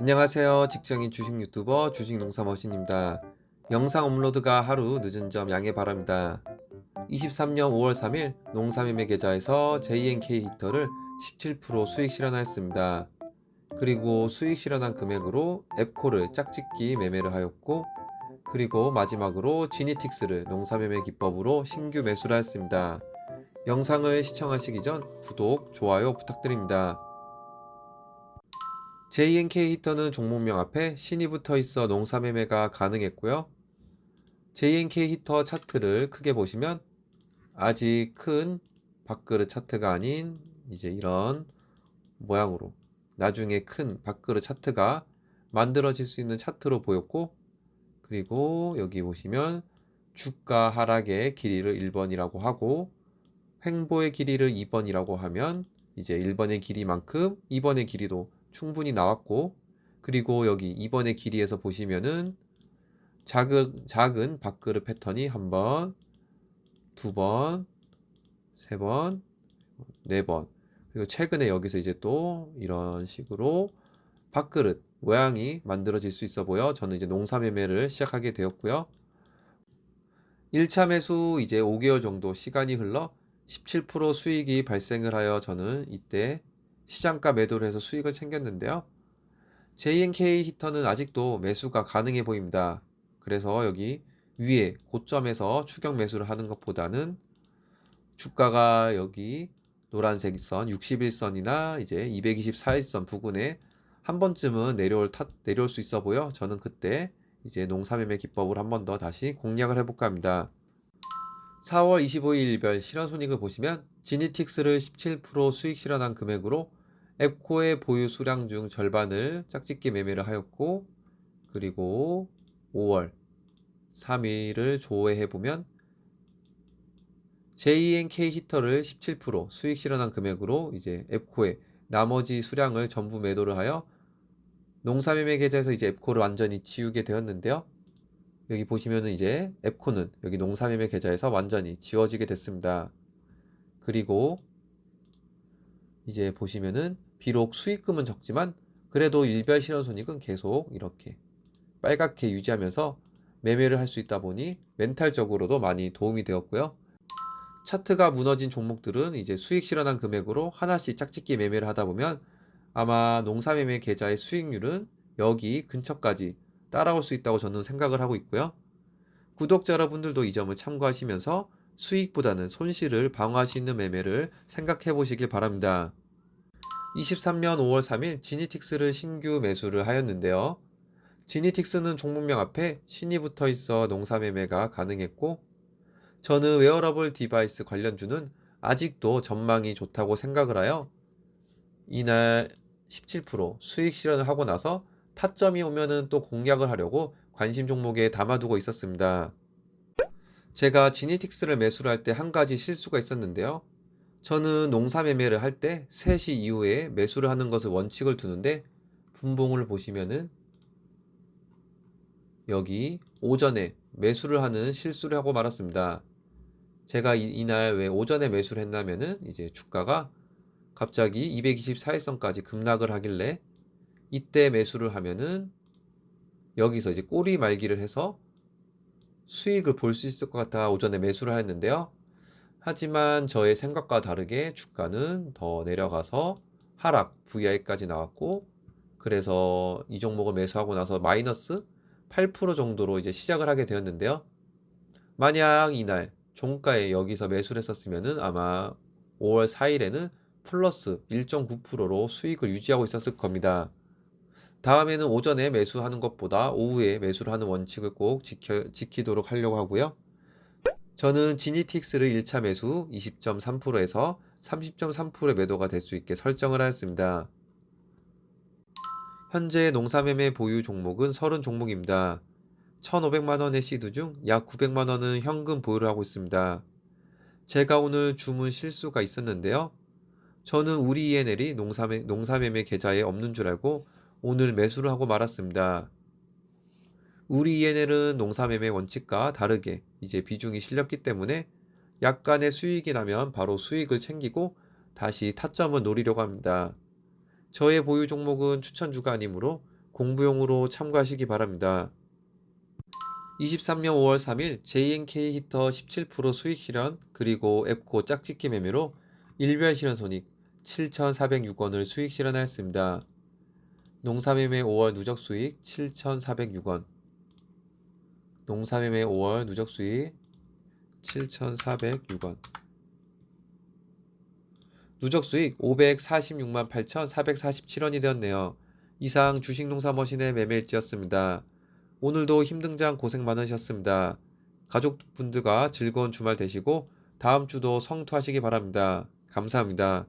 안녕하세요. 직장인 주식 유튜버 주식 농사 머신입니다. 영상 업로드가 하루 늦은 점 양해 바랍니다. 23년 5월 3일 농사매매 계좌에서 JNK 히터를 17% 수익 실현하였습니다. 그리고 수익 실현한 금액으로 앱코를 짝짓기 매매를 하였고 그리고 마지막으로 지니틱스를 농사매매 기법으로 신규 매수를 하였습니다. 영상을 시청하시기 전 구독, 좋아요 부탁드립니다. JNK 히터는 종목명 앞에 신이 붙어 있어 농사 매매가 가능했고요. JNK 히터 차트를 크게 보시면 아직 큰 밥그릇 차트가 아닌 이제 이런 모양으로 나중에 큰 밥그릇 차트가 만들어질 수 있는 차트로 보였고 그리고 여기 보시면 주가 하락의 길이를 1번이라고 하고 횡보의 길이를 2번이라고 하면 이제 1번의 길이만큼 2번의 길이도 충분히 나왔고 그리고 여기 2번의 길이에서 보시면은 작은 작은 밥그릇 패턴이 한 번, 두 번, 세 번, 네 번. 그리고 최근에 여기서 이제 또 이런 식으로 밥그릇 모양이 만들어질 수 있어 보여 저는 이제 농사 매매를 시작하게 되었고요. 1차 매수 이제 5개월 정도 시간이 흘러 17% 수익이 발생을 하여 저는 이때 시장가 매도를 해서 수익을 챙겼는데요. JNK 히터는 아직도 매수가 가능해 보입니다. 그래서 여기 위에 고점에서 추격 매수를 하는 것보다는 주가가 여기 노란색 선 61선이나 이제 224일선 부근에 한 번쯤은 내려올 타, 내려올 수 있어 보여 저는 그때 이제 농사매매 기법을 한 번 더 다시 공략을 해볼까 합니다. 4월 25일 일별 실현 손익을 보시면 지니틱스를 17% 수익 실현한 금액으로 앱코의 보유 수량 중 절반을 짝짓기 매매를 하였고 그리고 5월 3일을 조회해 보면 JNK 히터를 17% 수익 실현한 금액으로 이제 앱코의 나머지 수량을 전부 매도를 하여 농사매매 계좌에서 이제 앱코를 완전히 지우게 되었는데요. 여기 보시면은 이제 앱코는 여기 농사매매 계좌에서 완전히 지워지게 됐습니다. 그리고 이제 보시면은 비록 수익금은 적지만 그래도 일별 실현 손익은 계속 이렇게 빨갛게 유지하면서 매매를 할 수 있다 보니 멘탈적으로도 많이 도움이 되었고요. 차트가 무너진 종목들은 이제 수익 실현한 금액으로 하나씩 짝짓기 매매를 하다 보면 아마 농사매매 계좌의 수익률은 여기 근처까지 따라올 수 있다고 저는 생각을 하고 있고요. 구독자 여러분들도 이 점을 참고하시면서 수익보다는 손실을 방어할 수 있는 매매를 생각해 보시길 바랍니다. 23년 5월 3일 지니틱스를 신규 매수를 하였는데요. 지니틱스는 종목명 앞에 신이 붙어 있어 농사 매매가 가능했고 저는 웨어러블 디바이스 관련주는 아직도 전망이 좋다고 생각을 하여 이날 17% 수익 실현을 하고 나서 타점이 오면은 또 공략을 하려고 관심 종목에 담아두고 있었습니다. 제가 지니틱스를 매수를 할 때 한 가지 실수가 있었는데요. 저는 농사 매매를 할 때 3시 이후에 매수를 하는 것을 원칙을 두는데 분봉을 보시면은 여기 오전에 매수를 하는 실수를 하고 말았습니다. 제가 이, 이날 왜 오전에 매수를 했냐면은 이제 주가가 갑자기 224일선까지 급락을 하길래 이때 매수를 하면은 여기서 이제 꼬리 말기를 해서 수익을 볼 수 있을 것 같아 오전에 매수를 하였는데요. 하지만 저의 생각과 다르게 주가는 더 내려가서 하락 VI까지 나왔고 그래서 이 종목을 매수하고 나서 마이너스 8% 정도로 이제 시작을 하게 되었는데요. 만약 이날 종가에 여기서 매수를 했었으면은 아마 5월 4일에는 플러스 1.9%로 수익을 유지하고 있었을 겁니다. 다음에는 오전에 매수하는 것보다 오후에 매수를 하는 원칙을 꼭 지켜, 지키도록 하려고 하고요. 저는 지니틱스를 1차 매수 20.3%에서 30.3%의 매도가 될 수 있게 설정을 하였습니다. 현재 농사매매 보유 종목은 30 종목입니다. 1,500만 원의 시드 중 약 900만 원은 현금 보유를 하고 있습니다. 제가 오늘 주문 실수가 있었는데요. 저는 우리 ENL이 농사매, 농사매매 계좌에 없는 줄 알고 오늘 매수를 하고 말았습니다. 우리 ENL은 농사매매 원칙과 다르게 이제 비중이 실렸기 때문에 약간의 수익이 나면 바로 수익을 챙기고 다시 타점을 노리려고 합니다. 저의 보유 종목은 추천주가 아니므로 공부용으로 참고하시기 바랍니다. 23년 5월 3일 JNK 히터 17% 수익 실현 그리고 앱코 짝짓기 매매로 일별 실현 손익 7,406원을 수익 실현하였습니다. 농사매매 5월 누적 수익 7,406원 농사매매 5월 누적 수익 7,406원 누적 수익 546만 8,447원이 되었네요. 이상 주식농사머신의 매매일지였습니다. 오늘도 힘든장 고생 많으셨습니다. 가족분들과 즐거운 주말 되시고 다음 주도 성투하시기 바랍니다. 감사합니다.